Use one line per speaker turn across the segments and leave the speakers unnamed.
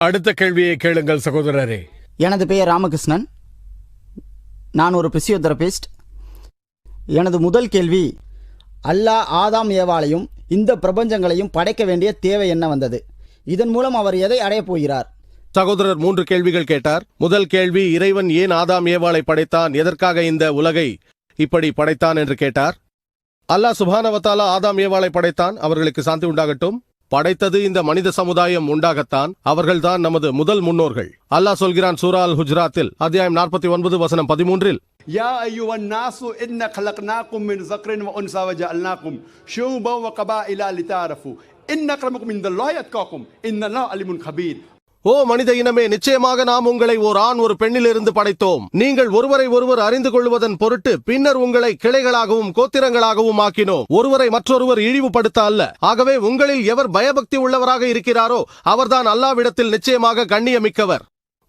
அடுத்த கேள்வியை கேளுங்கள் சகோதரரே.
எனது பெயர் ராமகிருஷ்ணன். நான் ஒரு பிசியோதெரபிஸ்ட். எனது முதல் கேள்வி அல்லாஹ் ஆதாம் ஏவாளையும் இந்த பிரபஞ்சங்களையும் படைக்க வேண்டிய தேவை என்ன வந்தது? இதன் மூலம் அவர் எதை அடையப் போகிறார்?
சகோதரர் மூன்று கேள்விகள் கேட்டார். முதல் கேள்வி இறைவன் ஏன் ஆதாம் ஏவாளை படைத்தான்? எதற்காக இந்த உலகை இப்படி படைத்தான் என்று கேட்டார். அல்லாஹ் சுபானவத்தாலா ஆதாம் ஏவாளை படைத்தான். அவர்களுக்கு சாந்தி உண்டாகட்டும். படைத்தது இந்த மனித சமுதாயம் உண்டாகத்தான் அவர்கள்தான் நமது முதல் முன்னோர்கள் அல்லாஹ் சொல்கிறான் சூரா அல் ஹுஜ்ராத்தில் அத்தியாயம் நாற்பத்தி ஒன்பது வசனம் பதிமூன்றில்
يا أيها الناس إنا خلقناكم من ذكر وأنثى وجعلناكم شعوبا وقبائل لتعارفوا إن أكرمكم عند الله يتقاكم إن الله عليم خبير
ஓ மனித இனமே நிச்சயமாக நாம் உங்களை ஓர் ஆண் ஒரு பெண்ணிலிருந்து படைத்தோம். நீங்கள் ஒருவரை ஒருவர் அறிந்து கொள்வதன் பொருட்டு பின்னர் உங்களை கிளைகளாகவும் கோத்திரங்களாகவும் ஆக்கினோம். ஒருவரை மற்றொருவர் இழிவுபடுத்த அல்ல. ஆகவே உங்களில் எவர் பயபக்தி உள்ளவராக இருக்கிறாரோ அவர்தான் அல்லாவிடத்தில் நிச்சயமாக கண்ணியமிக்கவர்.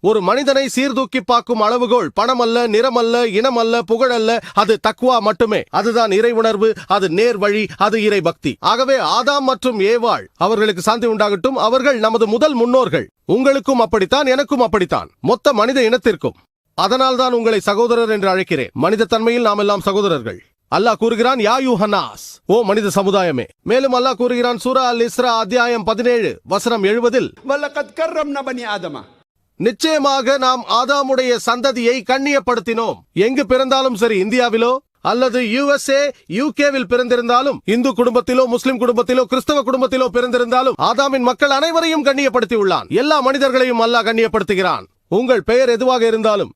ஒரு மனிதனை சீர்தூக்கி பார்க்கும் அளவுகோல் பணமல்ல நிறமல்ல இனமல்ல புகழல்ல அது தக்குவா மட்டுமே. அதுதான் இறை உணர்வு அது நேர் வழி அது இறை பக்தி ஆகவே ஆதாம் மற்றும் ஏவாள் அவர்களுக்கு சாந்தி உண்டாகட்டும் அவர்கள் நமது முதல் முன்னோர்கள். உங்களுக்கும் அப்படித்தான் எனக்கும் அப்படித்தான். மொத்த மனித இனத்திற்கும். அதனால் தான் உங்களை சகோதரர் என்று அழைக்கிறேன். மனித தன்மையில் நாம் எல்லாம் சகோதரர்கள். அல்லாஹ் கூறுகிறான் யாயு ஹனாஸ் ஓ மனித சமுதாயமே. மேலும் அல்லாஹ் கூறுகிறான் சூரா அல் இஸ்ரா அத்தியாயம் பதினேழு வசனம் எழுபதில்
வல்லகத் கர்ரம் நபனி ஆதமா.
நிச்சயமாக நாம் ஆதாமுடைய சந்ததியை கண்ணியப்படுத்தினோம். எங்கு பிறந்தாலும் சரி இந்தியாவிலோ அல்லது யுஎஸ்ஏ யூகேவில் பிறந்திருந்தாலும் இந்து குடும்பத்திலோ முஸ்லிம் குடும்பத்திலோ கிறிஸ்தவ குடும்பத்திலோ பிறந்திருந்தாலும் ஆதாமின் மக்கள் அனைவரையும் கண்ணியப்படுத்தி உள்ளான் எல்லா மனிதர்களையும் அல்லாஹ் கண்ணியப்படுத்துகிறான். உங்கள் பெயர் எதுவாக இருந்தாலும்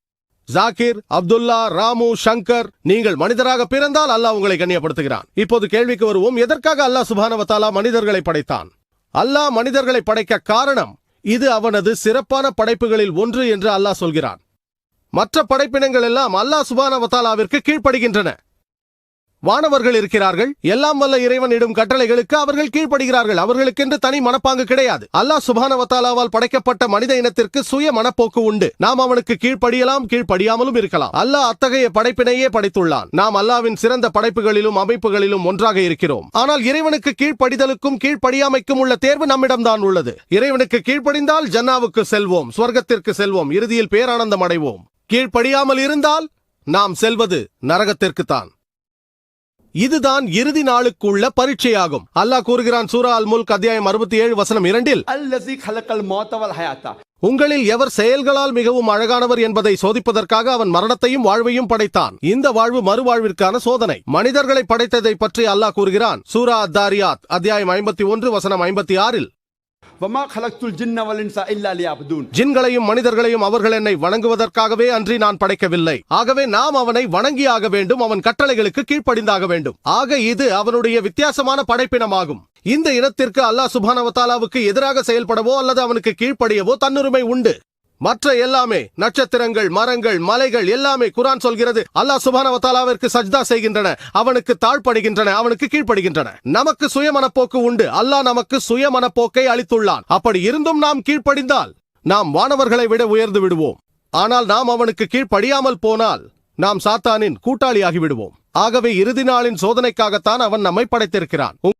ஜாகிர் அப்துல்லா ராமு சங்கர் நீங்கள் மனிதராக பிறந்தால் அல்லாஹ் உங்களை கண்ணியப்படுத்துகிறான். இப்போது கேள்விக்கு வருவோம் எதற்காக அல்லாஹ் சுபானவத்தாலா மனிதர்களை படைத்தான்? அல்லாஹ் மனிதர்களை படைக்க காரணம் இது அவனது சிறப்பான படைப்புகளில் ஒன்று என்று அல்லாஹ் சொல்கிறான். மற்ற படைப்பினங்கள் எல்லாம் அல்லாஹ் சுபானவத்தாலாவிற்கு கீழ்ப்படுகின்றன. வானவர்கள் இருக்கிறார்கள். எல்லாம் வல்ல இறைவனிடும் கட்டளைகளுக்கு அவர்கள் கீழ்ப்படுகிறார்கள். அவர்களுக்கென்று தனி மனப்பாங்கு கிடையாது. அல்லாஹ் சுபானவத்தாலாவால் படைக்கப்பட்ட மனித இனத்திற்கு சுய மனப்போக்கு உண்டு. நாம் அவனுக்கு கீழ்ப்படியலாம் கீழ்ப்படியாமலும் இருக்கலாம். அல்லாஹ் அத்தகைய படைப்பினையே படைத்துள்ளான். நாம் அல்லாவின் சிறந்த படைப்புகளிலும் அமைப்புகளிலும் ஒன்றாக இருக்கிறோம். ஆனால் இறைவனுக்கு கீழ்ப்படிதலுக்கும் கீழ்ப்படியாமைக்கும் உள்ள தேர்வு நம்மிடம்தான் உள்ளது. இறைவனுக்கு கீழ்ப்படிந்தால் ஜன்னாவுக்கு செல்வோம் ஸ்வர்க்கத்திற்கு செல்வோம் இறுதியில் பேரானந்தம் அடைவோம். கீழ்ப்படியாமல் இருந்தால் நாம் செல்வது நரகத்திற்குத்தான். இதுதான் இறுதி நாளுக்குள்ள பரீட்சையாகும். அல்லாஹ் கூறுகிறான் சூரா அல் முல்க் அத்தியாயம் அறுபத்தி ஏழு வசனம் இரண்டில் உங்களில் எவர் செயல்களால் மிகவும் அழகானவர் என்பதை சோதிப்பதற்காக அவன் மரணத்தையும் வாழ்வையும் படைத்தான். இந்த வாழ்வு மறுவாழ்விற்கான சோதனை. மனிதர்களை படைத்ததை பற்றி அல்லாஹ் கூறுகிறான். சூரா தாரியாத் அத்தியாயம் ஐம்பத்தி ஒன்று வசனம் ஐம்பத்தி ஆறில் ஜின்களையும் மனிதர்களையும் அவர்கள் என்னை வணங்குவதற்காகவே அன்றி நான் படைக்கவில்லை. ஆகவே நாம் அவனை வணங்கியாக வேண்டும் அவன் கட்டளைகளுக்கு கீழ்ப்படிந்தாக வேண்டும். ஆக இது அவனுடைய வித்தியாசமான படைப்பினமாகும். இந்த இனத்திற்கு அல்லாஹ் சுபானவத்தாலாவுக்கு எதிராக செயல்படவோ அல்லது அவனுக்கு கீழ்ப்படியவோ தன்னுரிமை உண்டு. மற்ற எல்லாமே நட்சத்திரங்கள் மரங்கள் மலைகள் எல்லாமே குரான் சொல்கிறது. அல்லாஹ் சுபானவத்தாலாவிற்கு சஜ்தா செய்கின்றன. அவனுக்கு தாழ்படுகின்றன அவனுக்கு கீழ்ப்படுகின்றன நமக்கு சுயமனப்போக்கு உண்டு. அல்லாஹ் நமக்கு சுயமனப்போக்கை அளித்துள்ளான். அப்படி இருந்தும் நாம் கீழ்ப்படிந்தால் நாம் வானவர்களை விட உயர்ந்து விடுவோம். ஆனால் நாம் அவனுக்கு கீழ்ப்படியாமல் போனால் நாம் சாத்தானின் கூட்டாளியாகி விடுவோம். ஆகவே இறுதி நாளின் சோதனைக்காகத்தான் அவன் நம்மை படைத்திருக்கிறான்.